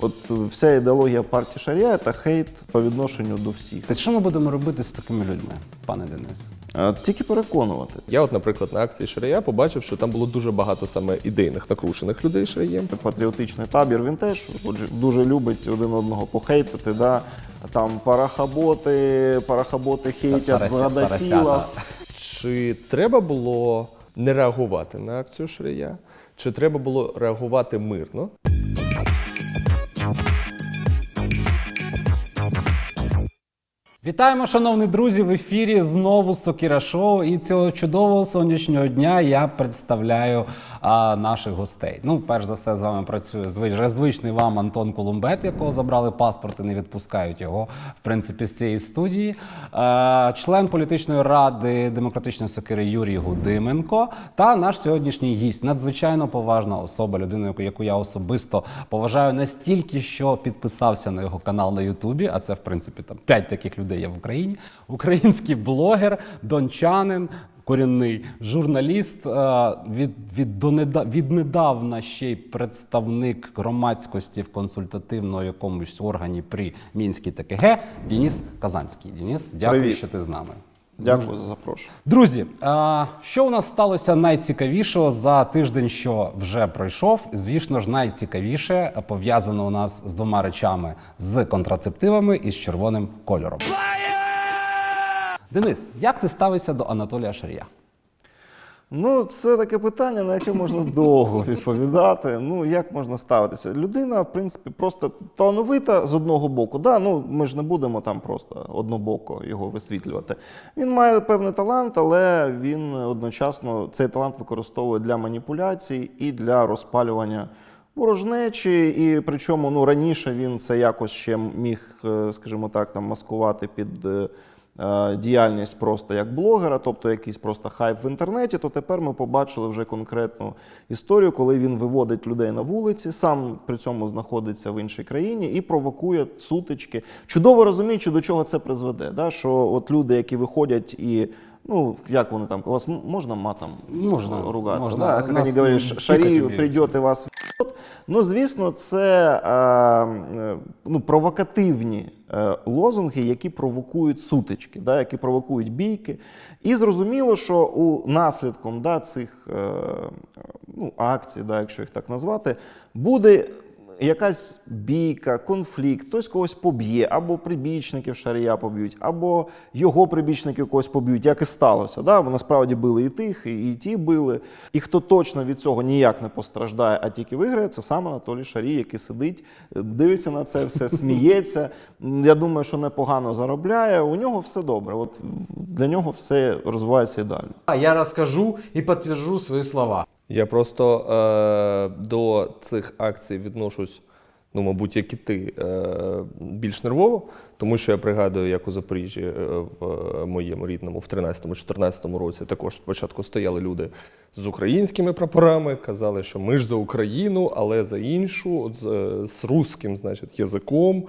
От вся ідеологія партії Шарія це хейт по відношенню до всіх. Та що ми будемо робити з такими людьми, пане Денис? А, Тільки переконувати. Я, от, наприклад, на акції Шарія побачив, що там було дуже багато саме ідейних накрушених людей Шарієм. Патріотичний табір він теж отже, дуже любить один одного похейтити. Да? Там парахаботи, парахаботи хейтять з Гадафіла. Чи треба було не реагувати на акцію Шарія? Чи треба було реагувати мирно? Вітаємо, шановні друзі! В ефірі знову Сокіра Шоу. І цього чудового сонячного дня я представляю а, наших гостей. Ну, перш за все, з вами працює звич, звичний вам Антон Колумбет, якого забрали паспорт і не відпускають його, в принципі, з цієї студії. А, член політичної ради демократичної сокири Юрій Гудименко та наш сьогоднішній гість, надзвичайно поважна особа, людина, яку- я особисто поважаю настільки, що підписався на його канал на Ютубі. А це, в принципі, там п'ять таких людей є в Україні. Український блогер, дончанин. Корінний журналіст е, від, від, донеда, віднедавна ще й представник громадськості в консультативному якомусь органі при Мінській ТКГ Дініс Казанський. Дініс, дякую, Привіт. що ти з нами. Дякую за запрошення. Друзі, а, що у нас сталося найцікавішого за тиждень, що вже пройшов? Звісно ж, найцікавіше пов'язано у нас з двома речами: з контрацептивами і з червоним кольором. Денис, як ти ставишся до Анатолія Шарія? Ну, це таке питання, на яке можна довго відповідати. Ну, як можна ставитися? Людина, в принципі, просто талановита з одного боку. Да, ну, ми ж не будемо там просто однобоко його висвітлювати. Він має певний талант, але він одночасно цей талант використовує для маніпуляцій і для розпалювання ворожнечі. І причому ну, раніше він це якось ще міг, е, скажімо так, там, маскувати під. Е, діяльність просто як блогера, тобто якийсь просто хайп в інтернеті, то тепер ми побачили вже конкретну історію, коли він виводить людей на вулиці, сам при цьому знаходиться в іншій країні і провокує сутички. Чудово розуміючи, до чого це призведе. Да? Що от люди, які виходять і. Ну, як вони там, у вас можна матом Можна, ругатися? можна. Да? Вони говорять, тільки шарі тобі. вас в***т». Ну, звісно, це е, е, ну, провокативні е, лозунги, які провокують сутички, да, які провокують бійки. І зрозуміло, що у наслідком да, цих ну, акцій, да, якщо їх так назвати, буде якась бійка, конфлікт, хтось когось поб'є, або прибічників шарія поб'ють, або його прибічники когось поб'ють, як і сталося. Да? Насправді били і тих, і, і ті били. І хто точно від цього ніяк не постраждає, а тільки виграє, це саме Анатолій Шарій, який сидить, дивиться на це все, сміється. Я думаю, що непогано заробляє. У нього все добре. От для нього все розвивається ідеально. А я расскажу и подтвержу свои слова. Я просто е, до цих акцій відношусь, ну, мабуть, як і ти, е, більш нервово, тому що я пригадую, як у Запоріжжі е, в моєму рідному, в 13-14 році також спочатку стояли люди з українськими прапорами, казали, що ми ж за Україну, але за іншу, от, з, е, з русським, значить, язиком.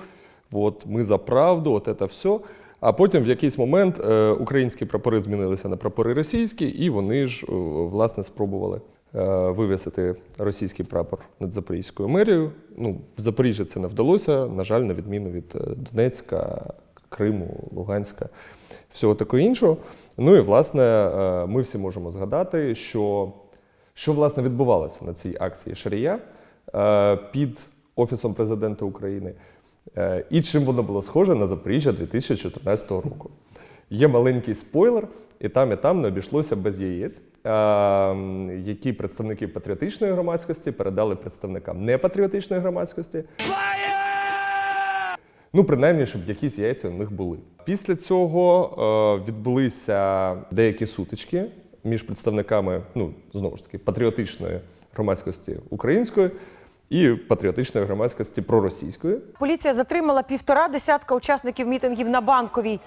От ми за правду, от це все. А потім в якийсь момент е, українські прапори змінилися на прапори російські, і вони ж е, власне спробували е, вивісити російський прапор над Запорізькою мерією. Ну, в Запоріжжі це не вдалося, на жаль, на відміну від е, Донецька, Криму, Луганська, всього такого іншого. Ну і власне е, ми всі можемо згадати, що, що власне відбувалося на цій акції Шарія е, під Офісом президента України. Е, І чим воно було схоже на Запоріжжя 2014 року. Є маленький спойлер, і там, і там не обійшлося без яєць, які представники патріотичної громадськості передали представникам непатріотичної громадськості. Ну, принаймні, щоб якісь яйця у них були. Після цього е, відбулися деякі сутички між представниками, ну знову ж таки, патріотичної громадськості української і патріотичної громадськості проросійської. Поліція затримала півтора десятка учасників мітингів на банковій.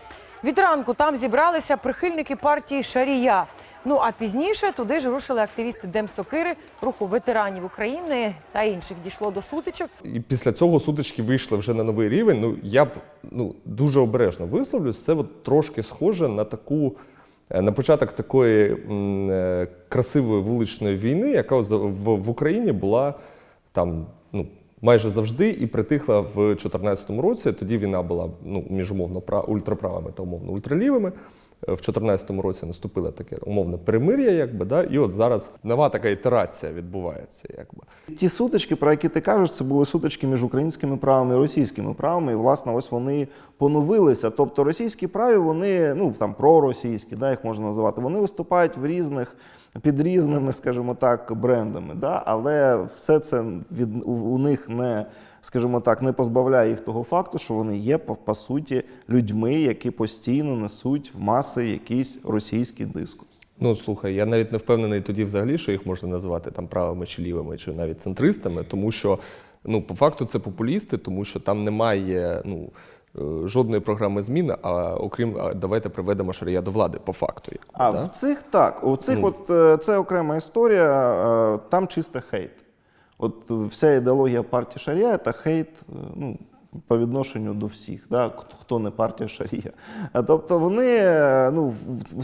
Від ранку там зібралися прихильники партії Шарія. Ну а пізніше туди ж рушили активісти Демсокири, руху ветеранів України та інших. Дійшло до сутичок. І після цього сутички вийшли вже на новий рівень. Ну я б ну дуже обережно висловлюсь. Це от трошки схоже на таку е, на початок такої е, красивої вуличної війни, яка в Україні була там ну, майже завжди і притихла в 2014 році. Тоді війна була ну, між умовно пра- ультраправими та умовно ультралівими. Е, В 2014 році наступило таке умовне перемир'я, якби, да, і от зараз нова така ітерація відбувається. Якби. Ті сутички, про які ти кажеш, це були сутички між українськими правами і російськими правами. І, власне, ось вони поновилися. Тобто російські прави, вони ну там проросійські, да, їх можна називати, вони виступають в різних. Під різними, скажімо так, брендами, да? але все це від у, них не, скажімо так, не позбавляє їх того факту, що вони є по, по суті людьми, які постійно несуть в маси якийсь російський дискурс. Ну слухай, я навіть не впевнений тоді взагалі, що їх можна назвати там правими чи лівими, чи навіть центристами, тому що ну, по факту це популісти, тому що там немає ну, жодної програми змін, а окрім давайте приведемо шарія до влади, по факту. А да? в цих так, у цих, Ну. от е, це окрема історія, е, там чисто хейт. От е, вся ідеологія партії Шарія це хейт е, ну, по відношенню до всіх, да, хто- не партія Шарія. Тобто вони е, ну,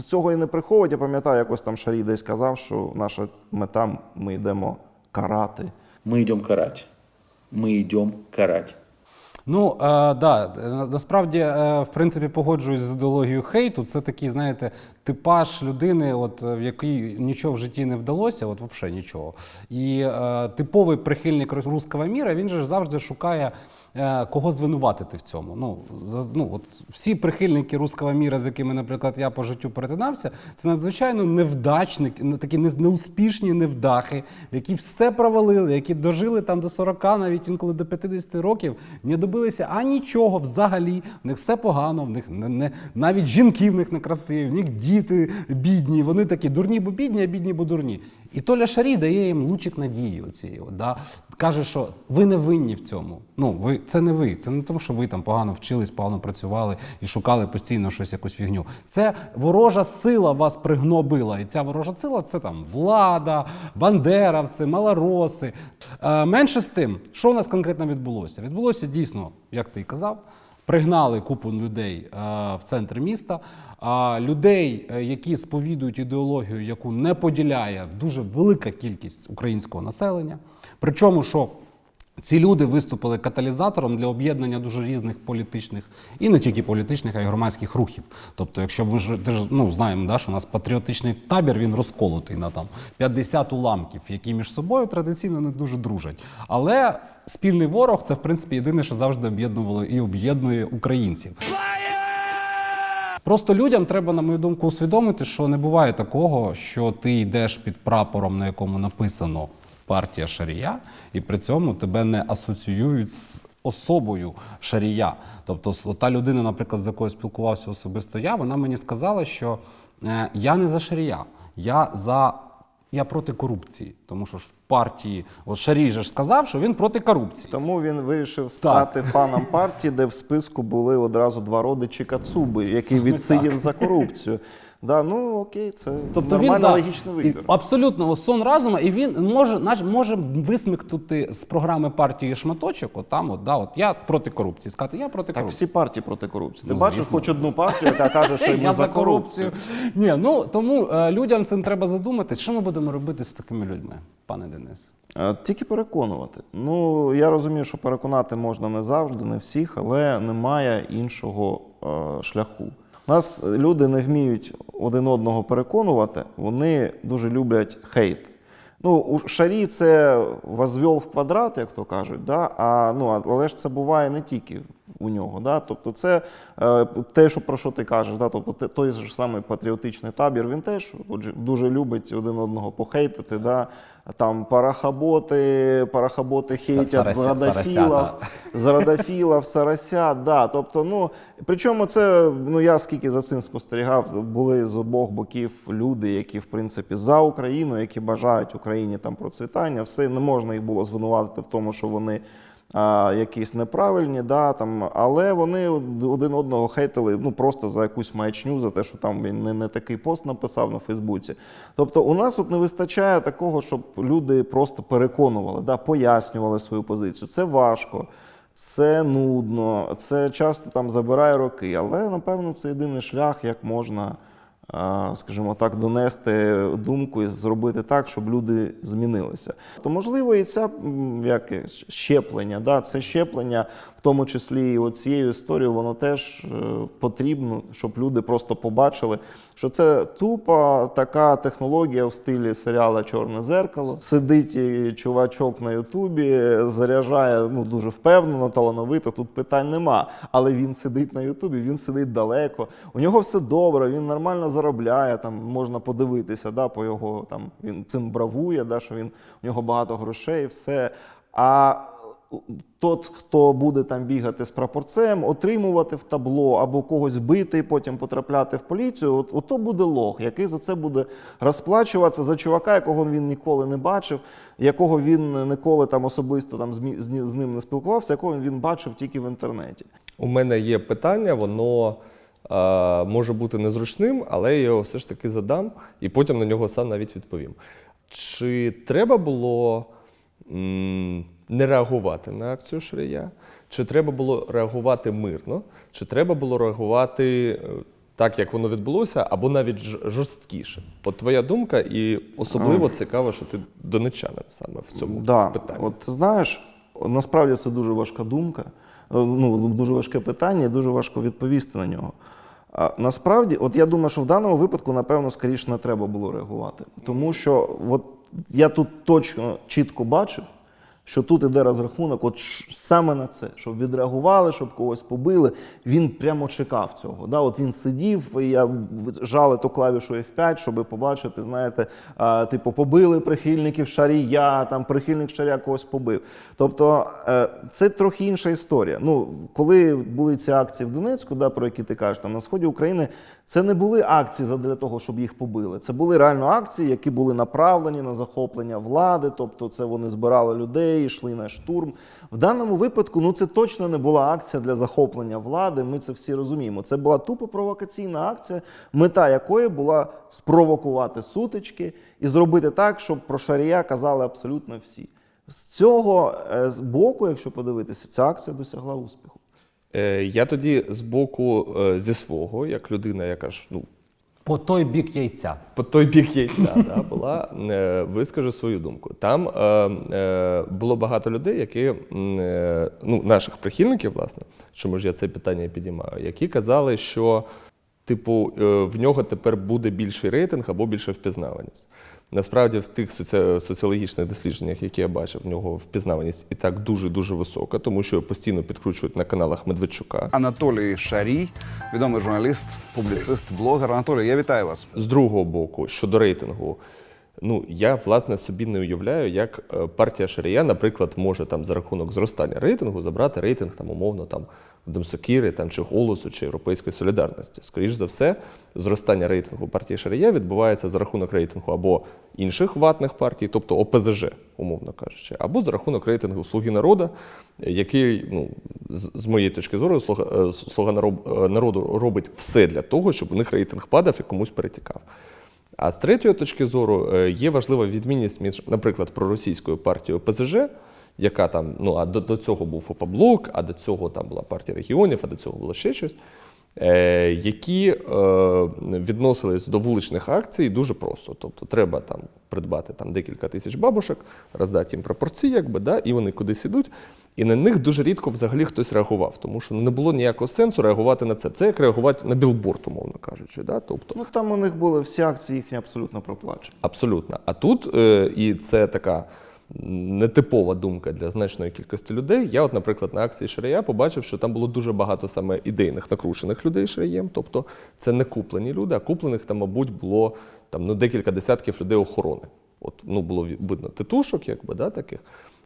цього і не приховують. Я пам'ятаю, якось там Шарій десь казав, що наша мета ми йдемо карати. Мы идем карать. Мы идем карать. Ну е, да, е, насправді, е, в принципі, погоджуюсь з ідеологією хейту. Це такий, знаєте, типаж людини, от е, в якій нічого в житті не вдалося, от взагалі нічого. І е, типовий прихильник рус- руського міра, він же завжди шукає. Е, Кого звинуватити в цьому? Ну, за, ну от всі прихильники руського міра, з якими, наприклад, я по життю перетинався, це надзвичайно невдачники, такі не- неуспішні невдахи, які все провалили, які дожили там до 40, навіть інколи до 50 років, не добилися а нічого взагалі. В них все погано, в них не, не навіть жінки в них не красиві, в них діти бідні. Вони такі дурні, бо бідні, а бідні, бо дурні. І Толя Шарій дає їм лучик надії. Оцієї, да? Каже, що ви не винні в цьому. Ну, ви, це не ви. Це не тому, що ви там погано вчились, погано працювали і шукали постійно щось, якусь фігню. Це ворожа сила вас пригнобила. І ця ворожа сила це там влада, бандеровці, малороси. Е, менше з тим, що у нас конкретно відбулося? Відбулося дійсно, як ти і казав, пригнали купу людей е, в центр міста. А людей, е, які сповідують ідеологію, яку не поділяє дуже велика кількість українського населення. Причому, що ці люди виступили каталізатором для об'єднання дуже різних політичних і не тільки політичних, а й громадських рухів. Тобто, якщо ми ж ти ж, ну, знаємо, да, що у нас патріотичний табір він розколотий на там 50 уламків, які між собою традиційно не дуже дружать. Але спільний ворог це в принципі єдине, що завжди об'єднувало і об'єднує українців. Просто людям треба, на мою думку, усвідомити, що не буває такого, що ти йдеш під прапором, на якому написано партія Шарія, і при цьому тебе не асоціюють з особою Шарія. Тобто, та людина, наприклад, з якою спілкувався особисто я, вона мені сказала, що е, я не за Шарія, я за. Я проти корупції, тому що ж в партії, от Шарій же ж сказав, що він проти корупції. Тому він вирішив стати фаном партії, де в списку були одразу два родичі Кацуби, який відсидів за корупцію. Да, ну окей, це Тобто нормальний він да, вибір. абсолютно сон разума, і він може, наш, може висмикнути з програми партії шматочок. От там, от, да, от я проти корупції. Сказати, я проти корупції. Так, всі партії проти корупції. Ти Ну, бачиш хоч одну партію, яка каже, що ми за корупцію. Ні, ну тому е, людям цим треба задуматись, що ми будемо робити з такими людьми, пане Денис. Е, Тільки переконувати. Ну я розумію, що переконати можна не завжди, не всіх, але немає іншого е, шляху. Нас люди не вміють один одного переконувати, вони дуже люблять хейт. Ну, у шарі це возвел в квадрат, як то кажуть, да? а, ну, але ж це буває не тільки у нього. Да? Тобто, це е, те, що про що ти кажеш, да? тобто той же самий патріотичний табір, він теж дуже любить один одного похейтити. Да? Там парахаботи, парахаботи хейтять Сарася- з радофілів, Сарасята. сарасят. Да. Тобто, ну, причому це, ну я скільки за цим спостерігав, були з обох боків люди, які в принципі за Україну, які бажають Україні там процвітання. Все не можна їх було звинуватити в тому, що вони. А, якісь неправильні, да, там, але вони один одного хейтили ну, просто за якусь маячню, за те, що там він не, не такий пост написав на Фейсбуці. Тобто у нас от не вистачає такого, щоб люди просто переконували, да, пояснювали свою позицію. Це важко, це нудно, це часто там забирає роки, але напевно це єдиний шлях, як можна скажімо так, донести думку і зробити так, щоб люди змінилися. То можливо, і ця як щеплення, да, це щеплення, в тому числі і цією історією, воно теж е, потрібно, щоб люди просто побачили, що це тупа така технологія в стилі серіала Чорне зеркало. Сидить чувачок на Ютубі, заряджає ну дуже впевнено, талановито. Тут питань нема. Але він сидить на Ютубі, він сидить далеко. У нього все добре, він нормально заробляє. Там можна подивитися, да, по його там він цим бравує, да, що він у нього багато грошей, все. А тот, хто буде там бігати з прапорцем, отримувати в табло або когось бити, потім потрапляти в поліцію, от, ото буде лох, який за це буде розплачуватися за чувака, якого він ніколи не бачив, якого він ніколи там особисто там з, з, ним не спілкувався, якого він бачив тільки в інтернеті. У мене є питання, воно може бути незручним, але я його все ж таки задам і потім на нього сам навіть відповім. Чи треба було м, не реагувати на акцію Шрия? Чи треба було реагувати мирно? Чи треба було реагувати е, так, як воно відбулося, або навіть жорсткіше? От твоя думка, і особливо цікаво, що ти донечанин саме в цьому Да. питанні. От ти знаєш, насправді це дуже важка думка, е, ну, дуже важке питання, і дуже важко відповісти на нього. А насправді, от я думаю, що в даному випадку, напевно, скоріше не треба було реагувати. Тому що от я тут точно чітко бачив, що тут іде розрахунок, от саме на це, щоб відреагували, щоб когось побили. Він прямо чекав цього. Да? От він сидів, я жали ту клавішу F5, щоб побачити, знаєте, а, типу, побили прихильників Шарія, там прихильник Шарія когось побив. Тобто е, це трохи інша історія. Ну, коли були ці акції в Донецьку, да, про які ти кажеш, там на сході України, це не були акції для того, щоб їх побили. Це були реально акції, які були направлені на захоплення влади. Тобто, це вони збирали людей, йшли на штурм. В даному випадку, ну це точно не була акція для захоплення влади. Ми це всі розуміємо. Це була тупо провокаційна акція, мета якої була спровокувати сутички і зробити так, щоб про шарія казали абсолютно всі. З цього е, з боку, якщо подивитися, ця акція досягла успіху. Е, я тоді з боку е, зі свого, як людина, яка ж ну, По той бік яйця. по той бік яйця да, була, е, вискажу свою думку. Там е, е, було багато людей, які е, ну, наших прихильників, власне, чому ж я це питання підіймаю, які казали, що типу в нього тепер буде більший рейтинг або більша впізнаваність. Насправді, в тих соціологічних дослідженнях, які я бачив, в нього впізнаваність і так дуже дуже висока, тому що його постійно підкручують на каналах Медведчука. Анатолій Шарій, відомий журналіст, публіцист, блогер. Анатолій, я вітаю вас. З другого боку, щодо рейтингу, ну я власне собі не уявляю, як е, партія Шарія, наприклад, може там за рахунок зростання рейтингу забрати рейтинг там умовно там Демсокіри там чи голосу, чи європейської солідарності. Скоріш за все, зростання рейтингу партії Шарія відбувається за рахунок рейтингу або інших ватних партій, тобто ОПЗЖ, умовно кажучи, або за рахунок рейтингу Слуги народу, який, ну з, моєї точки зору, слуга, е, слуга е, народу робить все для того, щоб у них рейтинг падав і комусь перетікав. А з третьої точки зору е, є важлива відмінність між, наприклад, проросійською партією ПЗЖ, яка там, ну а до, до цього був ОПАБЛОК, а до цього там була партія регіонів, а до цього було ще щось, е, які е, відносились до вуличних акцій дуже просто. Тобто треба там придбати там декілька тисяч бабушек, роздати їм пропорції, якби, да, і вони кудись ідуть. І на них дуже рідко взагалі хтось реагував, тому що не було ніякого сенсу реагувати на це. Це як реагувати на білборд, умовно кажучи. Да? Тобто, Ну там у них були всі акції їхні абсолютно проплачені. Абсолютно. А тут, е, і це така нетипова думка для значної кількості людей. Я, от, наприклад, на акції Шарія побачив, що там було дуже багато саме ідейних накручених людей Шарієм. Тобто це не куплені люди, а куплених там, мабуть, було там, ну, декілька десятків людей охорони. От, ну, було видно титушок, якби, да, таких.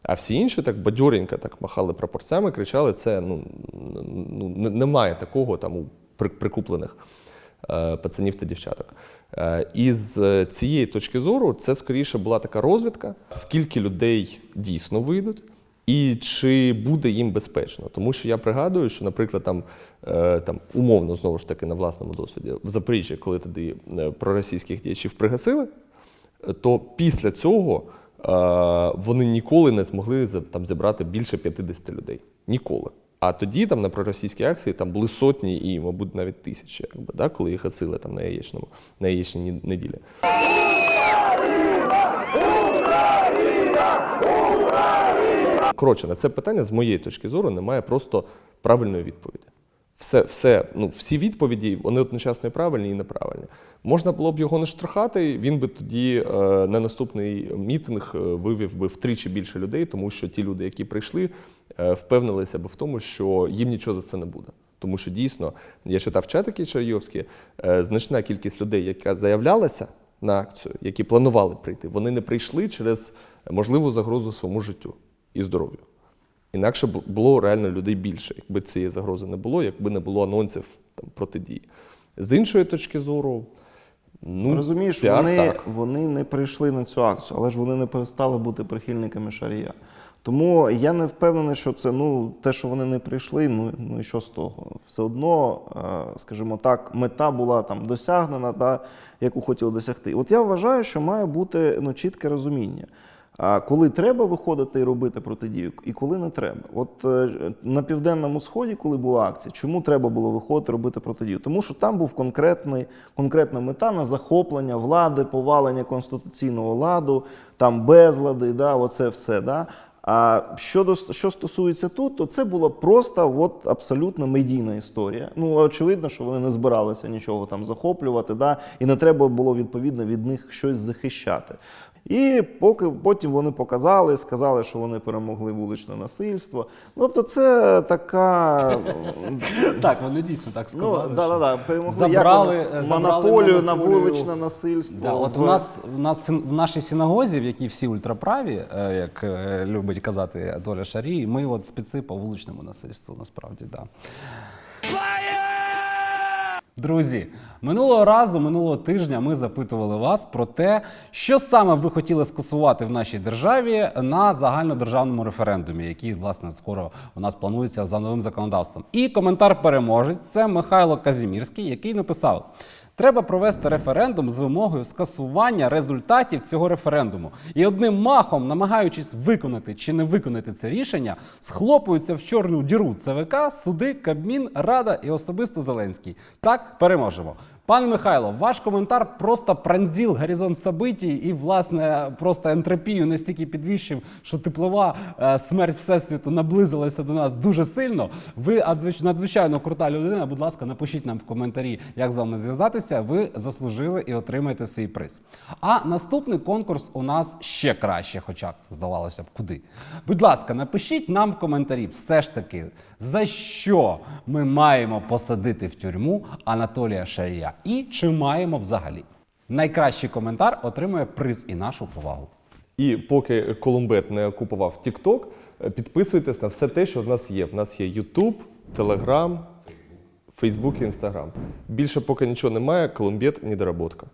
А всі інші так бадьоренько так махали прапорцями, кричали: це ну, ну, немає такого там у прикуплених пацанів та дівчаток. Е, І з цієї точки зору це скоріше була така розвідка, скільки людей дійсно вийдуть. І чи буде їм безпечно? Тому що я пригадую, що, наприклад, там, е, там умовно знову ж таки на власному досвіді в Запоріжжі, коли тоді е, проросійських діячів пригасили, е, то після цього е, вони ніколи не змогли там зібрати більше 50 людей. Ніколи. А тоді там на проросійській акції там були сотні і, мабуть, навіть тисячі, якби, да, коли їх гасили там на яєчному, на яєчній неділі. Коротше, на це питання з моєї точки зору немає просто правильної відповіді. Все, все, ну, всі відповіді вони одночасно і правильні і неправильні. Можна було б його не штрафати, він би тоді е, на наступний мітинг е, вивів би втричі більше людей, тому що ті люди, які прийшли, впевнилися б в тому, що їм нічого за це не буде. Тому що дійсно, я читав чатики Чайовські, е, значна кількість людей, яка заявлялася на акцію, які планували прийти, вони не прийшли через можливу загрозу своєму життю і здоров'ю. Інакше було реально людей більше, якби цієї загрози не було, якби не було анонсів там, протидії. З іншої точки зору, ну, Розумієш, піар вони, так. вони не прийшли на цю акцію, але ж вони не перестали бути прихильниками Шарія. Тому я не впевнений, що це ну, те, що вони не прийшли, ну, ну і що з того? Все одно, е, скажімо так, мета була там досягнена, та, яку хотіли досягти. От я вважаю, що має бути ну, чітке розуміння. А коли треба виходити і робити протидію, і коли не треба. От е, на південному сході, коли була акція, чому треба було виходити робити протидію? Тому що там був конкретний, конкретна мета на захоплення влади, повалення конституційного ладу, там безлади, да, оце все. Да. А щодо що стосується тут, то це була просто от абсолютно медійна історія. Ну очевидно, що вони не збиралися нічого там захоплювати, да, і не треба було відповідно від них щось захищати. І поки потім вони показали, сказали, що вони перемогли вуличне насильство. Ну, Тобто, це така Так, вони дійсно так ну сказали. да, да, да, перемогли Забрали, як вони, забрали монополію на вуличне насильство. Да, от в- у нас в нас в нашій синагозі, в якій всі ультраправі, е, як е, любить казати Доля Шарій, ми от спеці по вуличному насильству, насправді, да. Друзі, минулого разу, минулого тижня ми запитували вас про те, що саме ви хотіли скасувати в нашій державі на загальнодержавному референдумі, який власне скоро у нас планується за новим законодавством. І коментар переможець це Михайло Казімірський, який написав. Треба провести референдум з вимогою скасування результатів цього референдуму. І одним махом, намагаючись виконати чи не виконати це рішення, схлопуються в чорну діру ЦВК, суди, Кабмін, Рада і особисто Зеленський. Так переможемо. Пане Михайло, ваш коментар просто пронзив горизонт событий і, власне, просто ентропію настільки підвищив, що теплова е, смерть Всесвіту наблизилася до нас дуже сильно. Ви адзвич- надзвичайно крута людина. Будь ласка, напишіть нам в коментарі, як з вами зв'язатися. Ви заслужили і отримаєте свій приз. А наступний конкурс у нас ще краще, хоча здавалося б, куди. Будь ласка, напишіть нам в коментарі, все ж таки, за що ми маємо посадити в тюрму Анатолія Шарія і чи маємо взагалі. Найкращий коментар отримує приз і нашу повагу. І поки Колумбет не окупував TikTok, підписуйтесь на все те, що в нас є. В нас є YouTube, Telegram, Facebook і Instagram. Більше поки нічого немає, Колумбет недоработка.